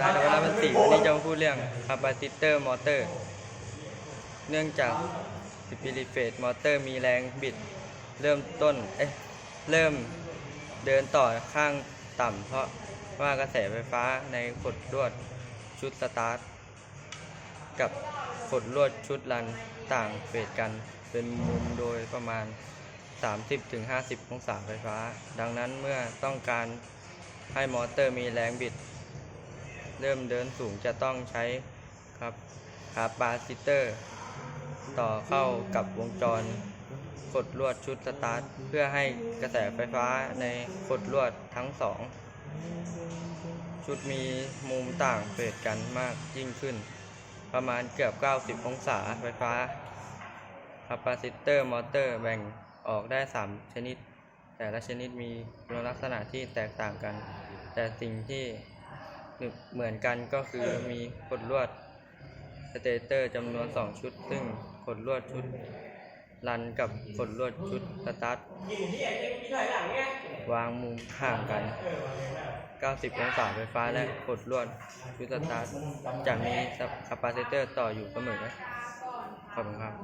นายนวรัตน์มันศรีวันนี้จะมาพูดเรื่องคาปาซิเตอร์มอเตอร์ เนื่องจากสปิริเฟตมอเตอร์มีแรงบิด เริ่มต้น เอ๊ะ เริ่มเดินต่อข้างต่ำเพราะว่ากระแสไฟฟ้าในขดลวดชุดสตาร์ท กับขดลวดชุดรันต่างเฟสกันเป็นมุมโดยประมาณ 30-50 องศาไฟฟ้า ดังนั้นเมื่อต้องการให้มอเตอร์มีแรงบิด เริ่มเดินสูงจะต้องใช้ครับคาปาซิเตอร์ ต่อเข้ากับวงจรกดลวดชุดสตาร์ทเพื่อให้กระแสไฟฟ้าในกดลวดทั้งสองชุดมีมุมต่างเฟสกันมากยิ่งขึ้น ประมาณเกือบ 90 องศาไฟฟ้าคาปาซิเตอร์มอเตอร์แบ่งออกได้ 3 ชนิด แต่ละชนิดมีคุณลักษณะที่แตกต่างกัน แต่สิ่งที่ เหมือนกันก็คือมีขดลวดสเตเตอร์จำนวน 2 ชุด ซึ่งขดลวดชุดรันกับขดลวดชุดสตาร์ทวางมุมห่างกัน 90 องศาไฟฟ้าและขดลวดชุดสตาร์ทจะมีคาปาซิเตอร์ต่ออยู่เสมอขอบคุณครับ